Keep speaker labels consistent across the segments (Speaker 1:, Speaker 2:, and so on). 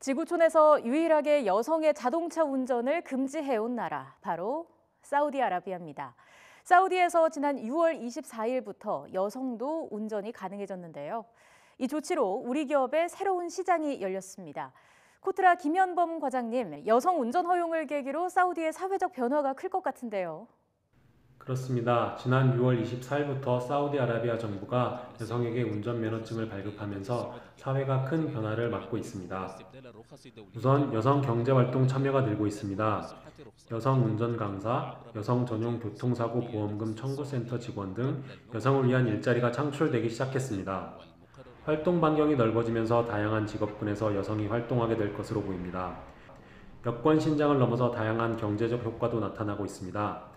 Speaker 1: 지구촌에서 유일하게 여성의 자동차 운전을 금지해온 나라, 바로 사우디아라비아입니다. 사우디에서 지난 6월 24일부터 여성도 운전이 가능해졌는데요. 이 조치로 우리 기업의 새로운 시장이 열렸습니다. 코트라 김현범 과장님, 여성 운전 허용을 계기로 사우디의 사회적 변화가 클 것 같은데요.
Speaker 2: 그렇습니다. 지난 6월 24일부터 사우디아라비아 정부가 여성에게 운전면허증을 발급하면서 사회가 큰 변화를 맞고 있습니다. 우선 여성 경제활동 참여가 늘고 있습니다. 여성 운전 강사, 여성 전용 교통사고 보험금 청구센터 직원 등 여성을 위한 일자리가 창출되기 시작했습니다. 활동 반경이 넓어지면서 다양한 직업군에서 여성이 활동하게 될 것으로 보입니다. 여권 신장을 넘어서 다양한 경제적 효과도 나타나고 있습니다.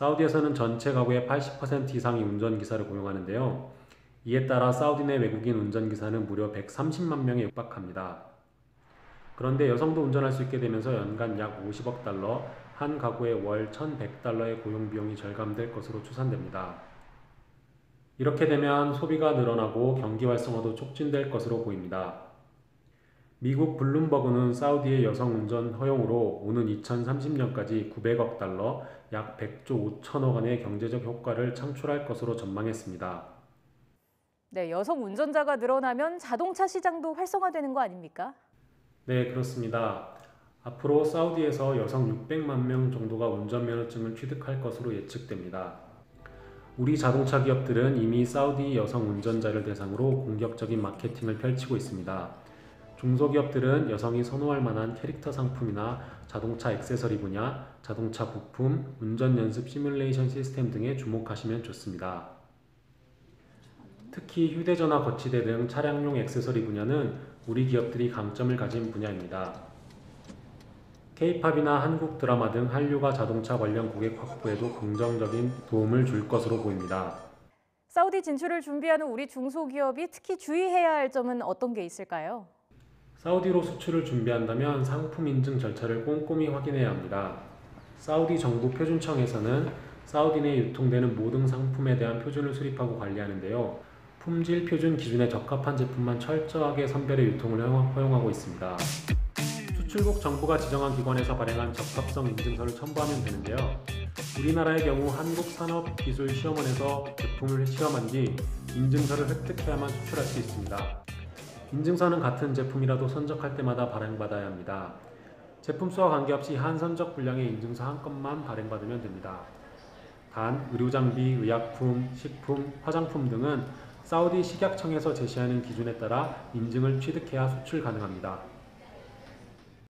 Speaker 2: 사우디에서는 전체 가구의 80% 이상이 운전기사를 고용하는데요. 이에 따라 사우디 내 외국인 운전기사는 무려 130만 명에 육박합니다. 그런데 여성도 운전할 수 있게 되면서 연간 약 50억 달러, 한 가구의 월 1,100달러의 고용 비용이 절감될 것으로 추산됩니다. 이렇게 되면 소비가 늘어나고 경기 활성화도 촉진될 것으로 보입니다. 미국 블룸버그는 사우디의 여성 운전 허용으로 오는 2030년까지 900억 달러, 약 100조 5천억 원의 경제적 효과를 창출할 것으로 전망했습니다.
Speaker 1: 네, 여성 운전자가 늘어나면 자동차 시장도 활성화되는 거 아닙니까?
Speaker 2: 네, 그렇습니다. 앞으로 사우디에서 여성 600만 명 정도가 운전면허증을 취득할 것으로 예측됩니다. 우리 자동차 기업들은 이미 사우디 여성 운전자를 대상으로 공격적인 마케팅을 펼치고 있습니다. 중소기업들은 여성이 선호할 만한 캐릭터 상품이나 자동차 액세서리 분야, 자동차 부품, 운전 연습 시뮬레이션 시스템 등에 주목하시면 좋습니다. 특히 휴대전화 거치대 등 차량용 액세서리 분야는 우리 기업들이 강점을 가진 분야입니다. K-팝이나 한국 드라마 등 한류가 자동차 관련 고객 확보에도 긍정적인 도움을 줄 것으로 보입니다.
Speaker 1: 사우디 진출을 준비하는 우리 중소기업이 특히 주의해야 할 점은 어떤 게 있을까요?
Speaker 2: 사우디로 수출을 준비한다면 상품 인증 절차를 꼼꼼히 확인해야 합니다. 사우디 정부 표준청에서는 사우디 내 유통되는 모든 상품에 대한 표준을 수립하고 관리하는데요. 품질 표준 기준에 적합한 제품만 철저하게 선별해 유통을 허용하고 있습니다. 수출국 정부가 지정한 기관에서 발행한 적합성 인증서를 첨부하면 되는데요. 우리나라의 경우 한국산업기술시험원에서 제품을 시험한 뒤 인증서를 획득해야만 수출할 수 있습니다. 인증서는 같은 제품이라도 선적할 때마다 발행받아야 합니다. 제품 수와 관계없이 한 선적 분량의 인증서 한 건만 발행받으면 됩니다. 단, 의료장비, 의약품, 식품, 화장품 등은 사우디 식약청에서 제시하는 기준에 따라 인증을 취득해야 수출 가능합니다.